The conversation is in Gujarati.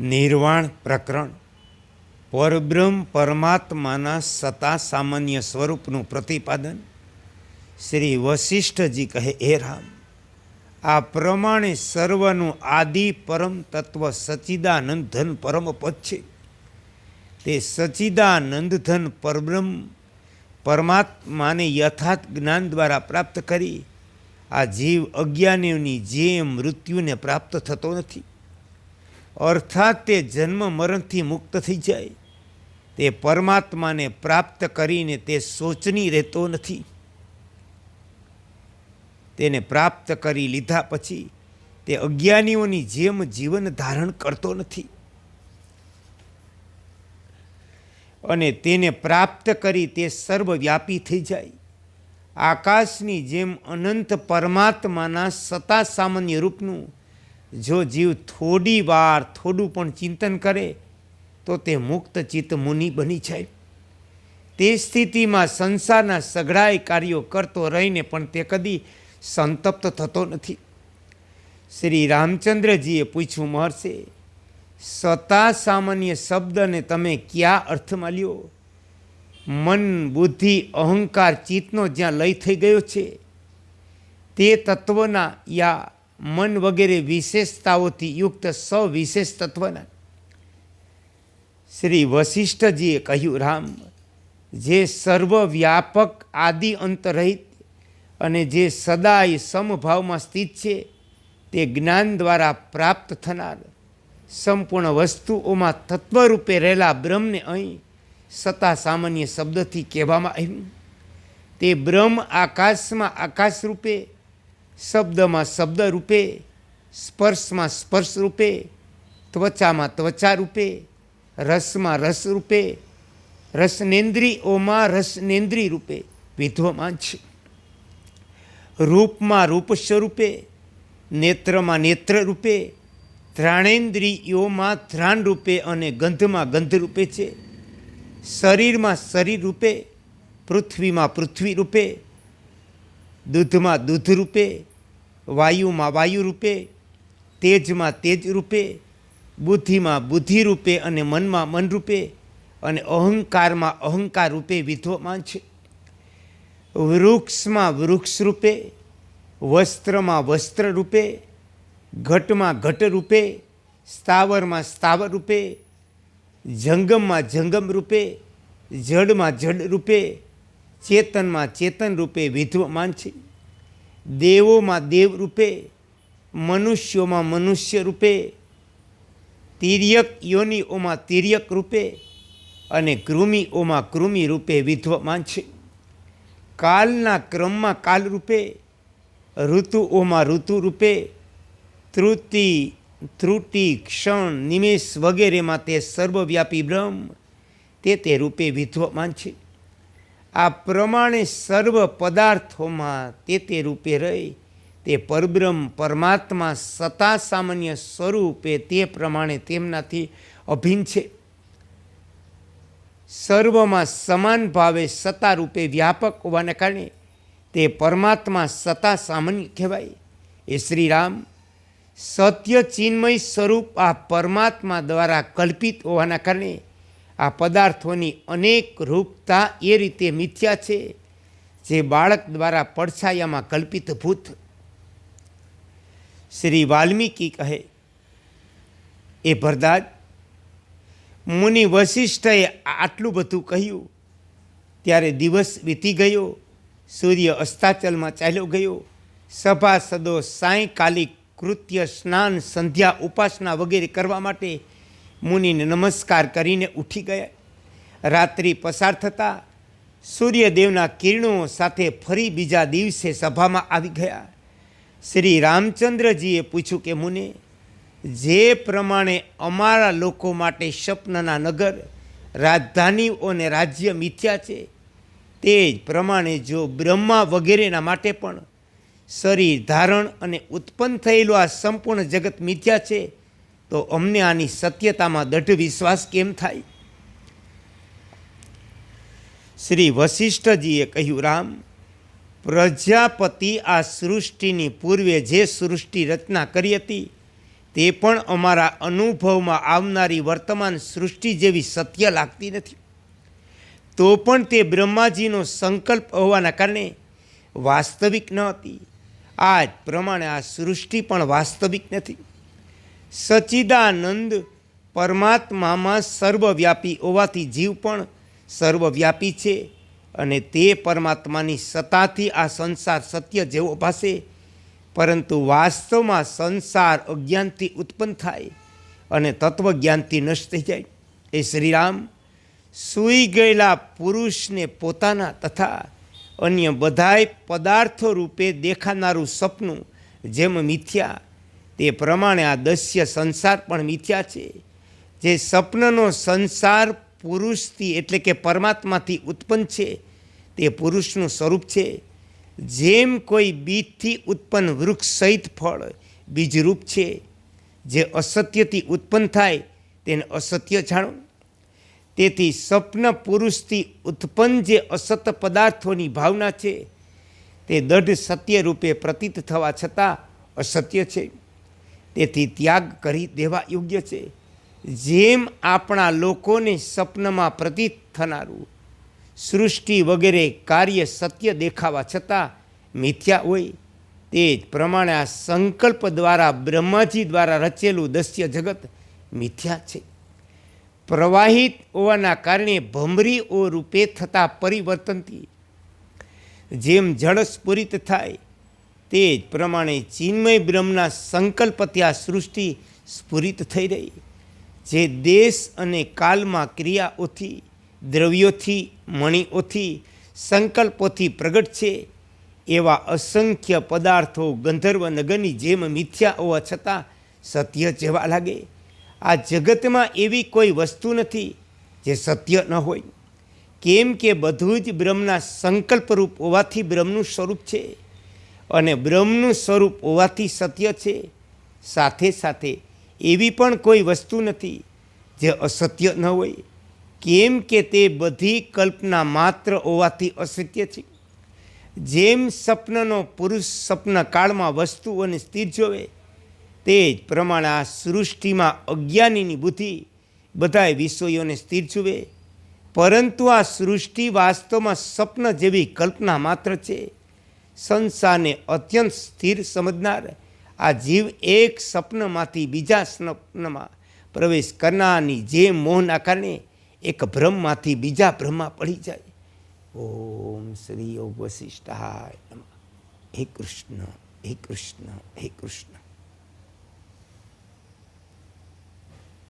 નિર્વાણ પ્રકરણ. પરબ્રહ્મ પરમાત્માના સતા સામાન્ય સ્વરૂપનું પ્રતિપાદન. શ્રી વશિષ્ઠજી કહે, હે રામ, આ પ્રમાણે સર્વનું આદિ પરમ તત્વ સચિદાનંદ ધન પરમ પદ છે. તે સચિદાનંદ ધન પરબ્રહ્મ પરમાત્માને યથાર્થ જ્ઞાન દ્વારા પ્રાપ્ત કરી, આ જીવ અજ્ઞાનીઓની જેમ મૃત્યુને પ્રાપ્ત થતો નથી. અર્થાત તે જન્મ મરણથી મુક્ત થઈ જાય. તે પરમાત્માને પ્રાપ્ત કરીને તે સોચની રહેતો નથી. તેને પ્રાપ્ત કરી લીધા પછી તે અજ્ઞાનીઓની જેમ જીવન ધારણ કરતો નથી. અને તેને પ્રાપ્ત કરી તે સર્વવ્યાપી થઈ જાય. આકાશની જેમ અનંત પરમાત્માના સતા સામાન્ય રૂપનું જો જીવ થોડી વાર થોડું પણ ચિંતન કરે, તો તે મુક્ત ચિત્ત મુનિ બની જાય. તે સ્થિતિમાં સંસારના સઘળાય કાર્યો કરતો રહીને પણ તે કદી સંતપ્ત થતો નથી. શ્રી રામચંદ્રજીએ પૂછ્યું, મહર્ષે સતા સામાન્ય શબ્દને તમે કયા અર્થમાં લ્યો? મન, બુદ્ધિ, અહંકાર ચિત્તનો જ્યાં લય થઈ ગયો છે, તે તત્વના યા મન વગેરે વિશેષતાઓથી યુક્ત સવિશેષ તત્વના શ્રી વશિષ્ઠજીએ કહ્યું, રામ, જે સર્વવ્યાપક આદિ અંતરહિત અને જે સદાય સમભાવમાં સ્થિત છે, તે જ્ઞાન દ્વારા પ્રાપ્ત થનાર સંપૂર્ણ વસ્તુઓમાં તત્વરૂપે રહેલા બ્રહ્મને અહીં સતા સામાન્ય શબ્દથી કહેવામાં આવ્યું. તે બ્રહ્મ આકાશમાં આકાશ રૂપે શબ્દમાં શબ્દ રૂપે, સ્પર્શમાં સ્પર્શ રૂપે, ત્વચામાં ત્વચા રૂપે, રસમાં રસ રૂપે, રસનેન્દ્રિયોમાં રસનેન્દ્રિય રૂપે વિદ્વમાન છે. રૂપમાં રૂપ સ્વરૂપે, નેત્રમાં નેત્ર રૂપે, ત્રાણેન્દ્રિયોમાં ત્રાણ રૂપે અને ગંધમાં ગંધ રૂપે છે. શરીરમાં શરીર રૂપે, પૃથ્વીમાં પૃથ્વી રૂપે દૂધમાં દૂધ રૂપે, વાયુમાં વાયુ રૂપે, તેજમાં તેજ રૂપે, બુદ્ધિમાં બુદ્ધિ રૂપે અને મનમાં મન રૂપે અને અહંકારમાં અહંકાર રૂપે વિધ્વમાન છે. વૃક્ષમાં વૃક્ષ રૂપે, વસ્ત્રમાં વસ્ત્ર રૂપે, ઘટમાં ઘટ રૂપે, સ્થાવરમાં સ્થાવર રૂપે, જંગમમાં જંગમ રૂપે જડમાં જડ રૂપે ચેતનમાં ચેતન રૂપે વિદ્વમાન છે. દેવોમાં દેવ રૂપે, મનુષ્યોમાં મનુષ્ય રૂપે, તિર્યક યોનિઓમાં તિર્યક રૂપે અને કૃમિઓમાં કૃમિ રૂપે વિદ્વમાન છે. કાલના ક્રમમાં કાલ રૂપે, ઋતુઓમાં ઋતુ રૂપે ત્રુતિ ત્રુટિ, ક્ષણ, નિમેષ વગેરેમાં તે સર્વવ્યાપી બ્રહ્મ, તે તે રૂપે વિદ્વમાન છે. આ પ્રમાણે સર્વ પદાર્થોમાં તે તે રૂપે રહી, તે પરબ્રહ્મ પરમાત્મા સતા સામાન્ય સ્વરૂપે તે પ્રમાણે તેમનાથી અભિન્ન છે. સર્વમાં સમાન ભાવે સત્તા રૂપે વ્યાપક હોવાને કારણે તે પરમાત્મા સત્તા સામાન્ય કહેવાય. એ શ્રી રામ સત્ય ચિન્મય સ્વરૂપ આ પરમાત્મા દ્વારા કલ્પિત હોવાના કારણે આ પદાર્થોની અનેક રૂપતા એ રીતે મિથ્યા છે, જે બાળક દ્વારા પડછાયામાં કલ્પિત ભૂત. શ્રી વાલ્મીકી કહે, એ ભરદાજ મુનિ વશિષ્ઠએ આટલું બધું કહ્યું. ત્યારે દિવસ વીતી ગયો, સૂર્ય અસ્તાચલમાં ચાલ્યો ગયો. સભાસદો સાંયકાલિક કૃત્ય સ્નાન, સંધ્યા, ઉપાસના વગેરે કરવા માટે મુનિને નમસ્કાર કરીને ઉઠી ગયા. રાત્રિ પસાર થતાં સૂર્યદેવના કિરણો સાથે ફરી બીજા દિવસે સભામાં આવી ગયા. શ્રી રામચંદ્રજીએ પૂછ્યું કે મુને, જે પ્રમાણે અમારા લોકો માટે સ્વપ્નના નગર રાજધાનીઓ અને રાજ્ય મિથ્યા છે, તે જ પ્રમાણે જો બ્રહ્મા વગેરેના માટે પણ શરીર ધારણ અને ઉત્પન્ન થયેલું આ સંપૂર્ણ જગત મિથ્યા છે તો અમને આની સત્યતામાં દઢ વિશ્વાસ કેમ થાય? શ્રી વશિષ્ઠજીએ કહ્યું, રામ, પ્રજાપતિ આ સૃષ્ટિની પૂર્વે જે સૃષ્ટિ રચના કરી હતી, તે પણ અમારા અનુભવમાં આવનારી વર્તમાન સૃષ્ટિ જેવી સત્ય લાગતી નથી. તો પણ તે બ્રહ્માજીનો સંકલ્પ હોવાના કારણે વાસ્તવિક ન હતી. આ જ પ્રમાણે આ સૃષ્ટિ પણ વાસ્તવિક નથી. સચ્ચિદાનંદ પરમાત્મામાં સર્વવ્યાપી હોવાથી જીવ પણ સર્વવ્યાપી છે અને તે પરમાત્માની સત્તાથી આ સંસાર સત્ય જેવો ભાષે પરંતુ વાસ્તવમાં સંસાર અજ્ઞાનથી ઉત્પન્ન થાય અને તત્વજ્ઞાનથી નષ્ટ થઈ જાય. એ શ્રીરામ સૂઈ ગયેલા પુરુષને પોતાના તથા અન્ય બધાય પદાર્થો રૂપે દેખાનારું સપનું જેમ મિથ્યા તે પ્રમાણે આ દસ્ય સંસાર પણ મિથ્યા છે. જે સપનનો સંસાર પુરુષથી એટલે કે પરમાત્માથી ઉત્પન્ન છે, તે પુરુષનું સ્વરૂપ છે. જેમ કોઈ બીજથી ઉત્પન્ન વૃક્ષ સહિત ફળ બીજરૂપ છે. જે અસત્યથી ઉત્પન્ન થાય તેને અસત્ય જાણો. તેથી સ્વપ્ન પુરુષથી ઉત્પન્ન જે અસત પદાર્થોની ભાવના છે, તે દઢ સત્ય રૂપે પ્રતીત થવા છતાં અસત્ય છે. તેથી ત્યાગ કરી દેવા યોગ્ય છે. જેમ આપણા લોકોને સપનમાં પ્રતીત થનારું, સૃષ્ટિ વગેરે કાર્ય સત્ય દેખાવા છતાં મિથ્યા હોય, તે જ પ્રમાણે આ સંકલ્પ દ્વારા બ્રહ્માજી દ્વારા રચેલું દસ્ય જગત મિથ્યા છે. પ્રવાહિત હોવાના કારણે ભમરીઓ રૂપે થતા પરિવર્તનથી, જેમ જળ થાય તે જ પ્રમાણે ચિન્મય બ્રહ્મના સંકલ્પથી આ સૃષ્ટિ સ્ફુરિત થઈ રહી. જે દેશ અને કાલમાં ક્રિયાઓથી, દ્રવ્યોથી, મણિઓથી, સંકલ્પોથી પ્રગટ છે, એવા અસંખ્ય પદાર્થો ગંધર્વ નગરની જેમ મિથ્યા હોવા છતાં સત્ય જેવા લાગે. આ જગતમાં એવી કોઈ વસ્તુ નથી જે સત્ય ન હોય. કેમ કે બધું જ બ્રહ્મના સંકલ્પરૂપ હોવાથી બ્રહ્મનું સ્વરૂપ છે. અને બ્રહ્મનું સ્વરૂપ હોવાથી સત્ય છે. સાથે સાથે એવી પણ કોઈ વસ્તુ નથી જે અસત્ય ન હોય. કેમ કે તે બધી કલ્પના માત્ર હોવાથી અસત્ય છે. જેમ સપનનો પુરુષ સપન કાળમાં વસ્તુઓને સ્થિર જોવે, તે જ પ્રમાણે આ સૃષ્ટિમાં અજ્ઞાનીની બુદ્ધિ બધાય વિષયોને સ્થિર જુએ. પરંતુ આ સૃષ્ટિ વાસ્તવમાં સ્વપ્ન જેવી કલ્પના માત્ર છે. સંસારને અત્યંત સ્થિર સમજનાર, આ જીવ એક સ્વપ્નમાંથી બીજા સ્વપ્નમાં પ્રવેશ કરનારની જે મોહના કારણે એક ભ્રમમાંથી બીજા ભ્રમમાં પડી જાય. ઓમ શ્રી યોગ વસિષ્ઠાય હે કૃષ્ણ હે કૃષ્ણ હે કૃષ્ણ.